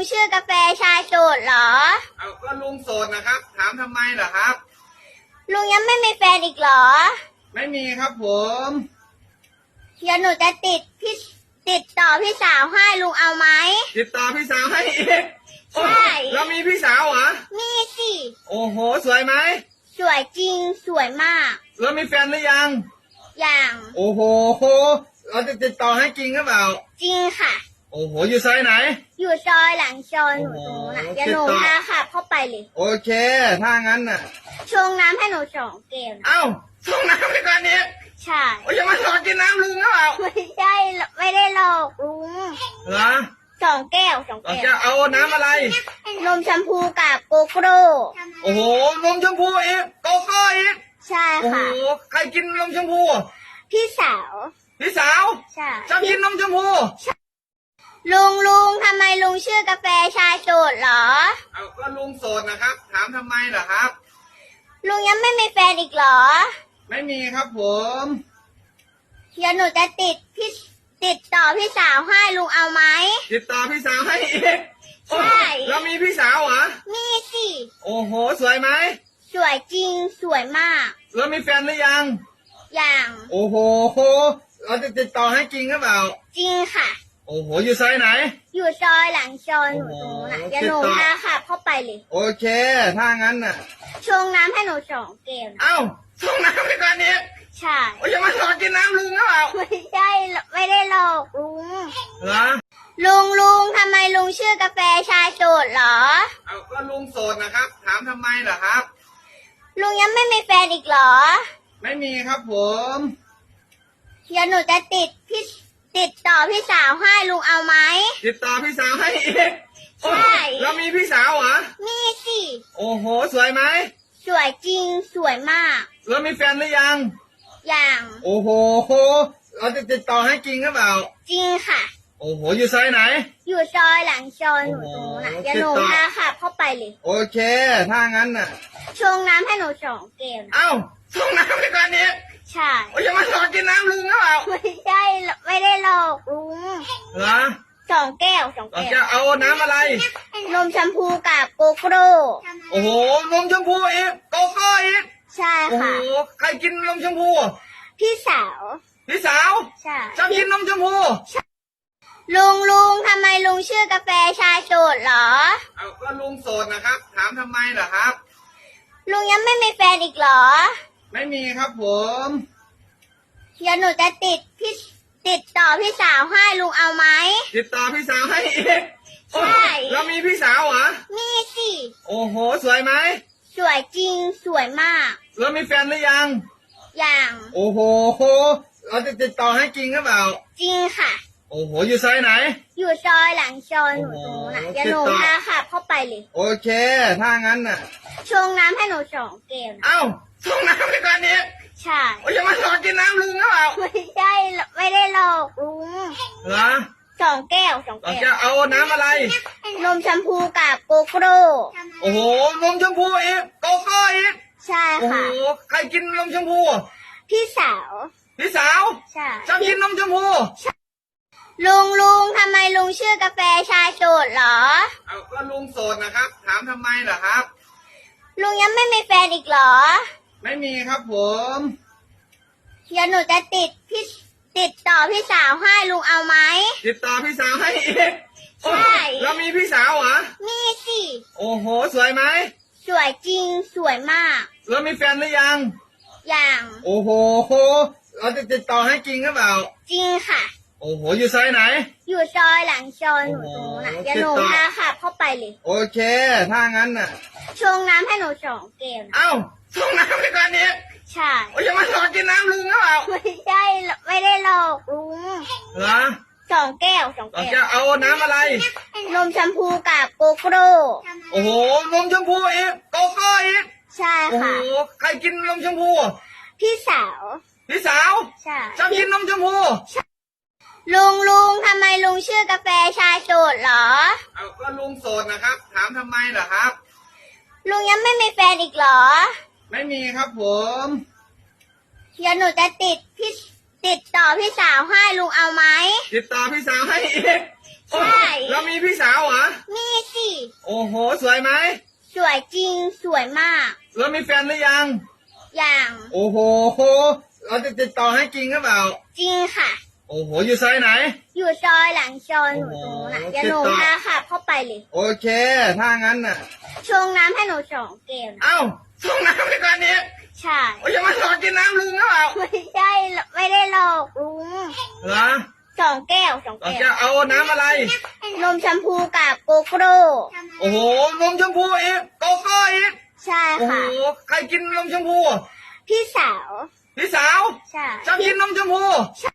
งชื่อกาแฟชาโสดเหรอ เอาก็ลุงโสดนะครับ ถามทำไมเหรอครับ ลุงยังไม่มีแฟนอีกเหรอ ไม่มีครับผมเดี๋ยวหนูจะติดพี่ติดต่อพี่สาวให้ลุงเอาไหม ติดต่อพี่สาวให้อีกใช่ แล้วมีพี่สาวเหรอ มีสิ โอ้โห สวยไหมสวยจริงสวยมาก แล้วมีแฟนหรือยัง อย่างโอ้โหเราจะติดต่อให้จริงหรือเปล่า จริงค่ะ โอ้โห อยู่ไซส์ไหน อยู่ซอยหลังซอยหนูตรงนู้นน่ะโอ้โห เดี๋ยวหนูติดต่อพาขับเข้าไปเลยโอเค ถ้างั้นน่ะ ชงน้ำให้หนูสองแก้วนะเอ้าส่งน้ำไปก่อนนี้ใช่ โอ้ยอย่ามาหลอกกินน้ำลุงหรือเปล่าไม่ใช่ไม่ได้หลอกลุงเหรอสองแก้วสองเราแก้จะวเอาน้ำอะไร นมแชมพูกับโกโก้โอ้โหนมชมพูอีกโกโก้อีกใช่โอ้โหค่ะ ใครกินนมชมพูพี่สาว พี่สาวใช่ ชอบกินนมชมพู ลุงลุงทำไมลุงชื่อกาแฟชาโสดเหรอ เอาก็ลุงโสดนะครับ ถามทำไมเหรอครับ ลุงยังไม่มีแฟนอีกเหรอ ไม่มีครับผมเดี๋ยวหนูจะติดพี่ติดต่อพี่สาวให้ลุงเอาไหม ติดต่อพี่สาวให้อีกใช่แล้วมีพี่สาวเหรอ มีสิ โอ้โห สวยไหม สวยจริงสวยมาก แล้วมีแฟนหรือยัง อย่างโอ้โห เราจะติดต่อให้จริงหรือเปล่า จริงค่ะ โอ้โห อยู่ไซส์ไหน อยู่ซอยหลังซอยหนูตรงนู้นน่ะโอ้โหเดี๋ยวหนูติดต่อพาขับเข้าไปเลย โอเค ถ้างั้นน่ะ ชงน้ำให้หนูสองแก้วนะเอ้าส่งน้ำไปก่อนนี้ใช่โอ้ยอย่ามาหลอกกินน้ำลุงหรือเปล่าไม่ใช่ไม่ได้หลอกลุงเหรอลุงลุงทำไมลุงชื่อกาแฟชาโสดเหรอ เอาก็ลุงโสดนะครับ ถามทำไมเหรอครับ ลุงยังไม่มีแฟนอีกเหรอ ไม่มีครับผม เดี๋ยวหนูจะติดพี่ติดต่อ พี่สาวให้ลุงเอาไหม ติดต่อพี่สาวให้อีกใช่ แล้วมีพี่สาวเหรอ มีสิ โอ้โห สวยไหม สวยจริงสวยมาก แล้วมีแฟนหรือยัง อย่าง โอ้โห เราจะติดต่อให้จริงหรือเปล่า จริงค่ะ โอ้โห อยู่ไซส์ไหน อยู่ซอยหลังซอยหนูตรงนู้นน่ะโอ้โหเดี๋ยวหนูติดต่อ พาขับเข้าไปเลยโอเค ถ้างั้นน่ะ ชงน้ำให้หนูสองแก้วนะเอ้าส่งน้ำไปก่อนนี้ ใช่โอ้ยอย่ามาหลอกกินน้ำลุงหรือเปล่าไม่ใช่ไม่ได้หลอกลุงเหรอสองแก้วสองเราแก้จะวเอาน้ำอะไร นมแชมพูกับโกโก้โอ้โหนมชมพูอีกโกโก้อีกใช่โอ้โหค่ะ ใครกินนมชมพูพี่สาว พี่สาวใช่ชอบกินนมชมพูลุงลุงทำไมลุงชื่อกาแฟชาโสดเหรอ เอาก็ลุงโสดนะครับ ถามทำไมเหรอครับ ลุงยังไม่มีแฟนอีกเหรอ ไม่มีครับผมเดี๋ยวหนูจะติดพี่ติดต่อพี่สาวให้ลุงเอาไหม ติดต่อพี่สาวให้อีกใช่ แล้วมีพี่สาวเหรอมีสิ โอ้โห สวยไหมสวยจริงสวยมาก แล้วมีแฟนหรือยัง อย่าง โอ้โหเราจะติดต่อให้จริงหรือเปล่า จริงค่ะ โอ้โห อยู่ไซส์ไหน อยู่ซอยหลังซอยหนูตรงนู้นน่ะโอ้โห เดี๋ยวหนูติดต่อพาขับเข้าไปเลย โอเค ถ้างั้นน่ะ ชงน้ำให้หนูสองแก้วนะเอ้า ส่งน้ำไปก่อนนี้ใช่โอ้ยอย่ามาหลอกกินน้ำลุงหรือเปล่าไม่ใช่ไม่ได้หลอกลุงเหรอสองแก้วสองเราแก้จะวเอาน้ำอะไร นมแชมพูกับโกโก้โอ้โหนมชมพูอีกโกโก้อีกใช่โอ้โหค่ะ ใครกินนมชมพูพี่สาวพี่สาวใช่ชอบกินนมชมพูลุงลุงทำไมลุงชื่อกาแฟชาโสดเหรอ เอาก็ลุงโสดนะครับ ถามทำไมเหรอครับ ลุงยังไม่มีแฟนอีกเหรอ ไม่มีครับผมเดี๋ยวหนูจะติดพี่ติดต่อพี่สาวให้ลุงเอาไหม ติดต่อพี่สาวให้อีกใช่แล้วมีพี่สาวเหรอมีสิโอ้โห สวยไหมสวยจริงสวยมาก แล้วมีแฟนหรือยัง อย่างโอ้โหเราจะติดต่อให้จริงหรือเปล่า จริงค่ะ โอ้โห อยู่ไซส์ไหน อยู่ซอยหลังซอยหนูตรงนู้นน่ะโอ้โห เดี๋ยวหนูติดต่อพาขับเข้าไปเลย โอเค ถ้างั้นน่ะ ชงน้ำให้หนูสองแก้วนะเอ้า ส่งน้ำไปก่อนนี้ใช่โอ้ยอย่ามาหลอกกินน้ำลุงหรือเปล่าไม่ใช่ไม่ได้หลอกลุงเหรอสองแก้วสองเราแก้จะวเอาน้ำอะไร นมแชมพูกับโกโก้โอ้โหนมชมพูอีกโกโก้อีกใช่โอ้โหค่ะ ใครกินนมชมพูพี่สาวพี่สาวใช่ชอบกินนมชมพูลุงลุงทำไมลุงชื่อกาแฟชาโสดเหรอ เอาก็ลุงโสดนะครับ ถามทำไมเหรอครับ ลุงยังไม่มีแฟนอีกเหรอ ไม่มีครับผม เดี๋ยวหนูจะติดพี่ติดต่อพี่สาวให้ลุงเอาไหม ติดต่อพี่สาวให้อีกใช่แล้วมีพี่สาวเหรอ มีโอ้โห สวยไหม สวยจริงสวยมาก แล้วมีแฟนหรือยัง อย่างโอ้โห เราจะติดต่อให้จริงหรือเปล่า จริงค่ะ โอ้โห อยู่ซอยไหน อยู่ซอยหลังซอยหนูตรงนู้นนะโอ้โห เดี๋ยวหนูติดต่อพาขับเข้าไปเลย โอเค ถ้างั้นน่ะ ชงน้ำให้หนูสองแก้วนะ เอ้าส่งน้ำไปก่อนนี้ ใช่โอ้ยอย่ามาหลอกกินน้ำลุงหรือเปล่าไม่ใช่ไม่ได้หลอกลุงเหรอสองแก้วสองเราแก้จะวเอาน้ำอะไร นมแชมพูกับโกโก้โอ้โหนมชมพูอีกโกโก้อีกใช่โอ้โหค่ะใครกินนมชมพู พี่สาว พี่สาว ใช่ ชอบกินนมชมพูใช่